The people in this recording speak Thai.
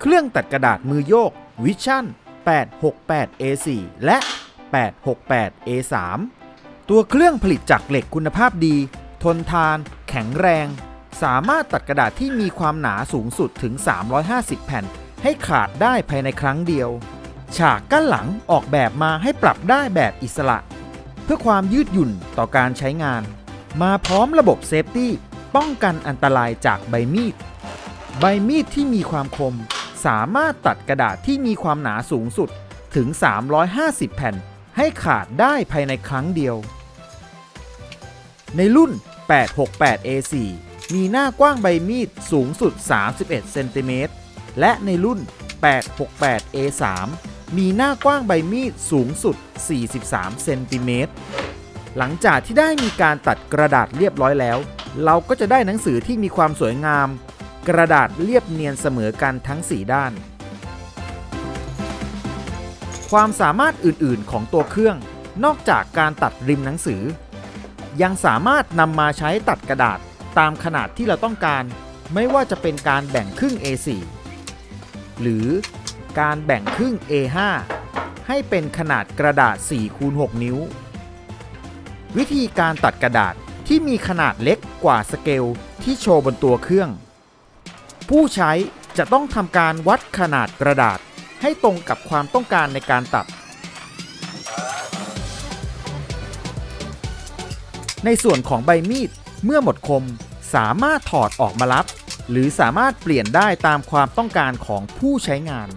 เครื่องตัดกระดาษมือโยก Vision 868 A4 และ 868 A3 ตัวเครื่องผลิตจากเหล็กคุณภาพดี ทนทาน แข็งแรง สามารถตัดกระดาษที่มีความหนาสูงสุดถึง 350 แผ่น ให้ขาดได้ภายในครั้งเดียว ฉากกั้นหลังออกแบบมาให้ปรับได้แบบอิสระ เพื่อความยืดหยุ่นต่อการใช้งาน มาพร้อมระบบเซฟตี้ ป้องกันอันตรายจากใบมีด ใบมีดที่มีความคม สามารถตัดกระดาษที่มีความหนาสูงสุดถึง 350 แผ่น ให้ขาดได้ภายในครั้งเดียว ในรุ่น 868 A4 มีหน้ากว้างใบมีดสูงสุด 31 เซนติเมตร และในรุ่น 868 A3 มีหน้ากว้างใบมีดสูงสุด 43 เซนติเมตร หลังจากที่ได้มีการตัดกระดาษเรียบร้อยแล้ว เราก็จะได้หนังสือที่มีความสวยงาม กระดาษเรียบเนียนเสมอกันทั้ง 4 ด้าน ความสามารถอื่นๆของตัวเครื่อง นอกจากการตัดริมหนังสือ ยังสามารถนำมาใช้ตัดกระดาษตามขนาดที่เราต้องการ ไม่ว่าจะเป็นการแบ่งครึ่ง A4 หรือการแบ่งครึ่ง A5 ให้เป็นขนาดกระดาษ4คูณ6นิ้ว วิธีการตัดกระดาษที่มีขนาดเล็กกว่าสเกลที่โชว์บนตัวเครื่อง ผู้ใช้จะต้องทำการวัดขนาดกระดาษ ให้ตรงกับความต้องการในการตัด ในส่วนของใบมีดเมื่อหมดคมสามารถถอดออกมารับ หรือสามารถเปลี่ยนได้ตามความต้องการของผู้ใช้งาน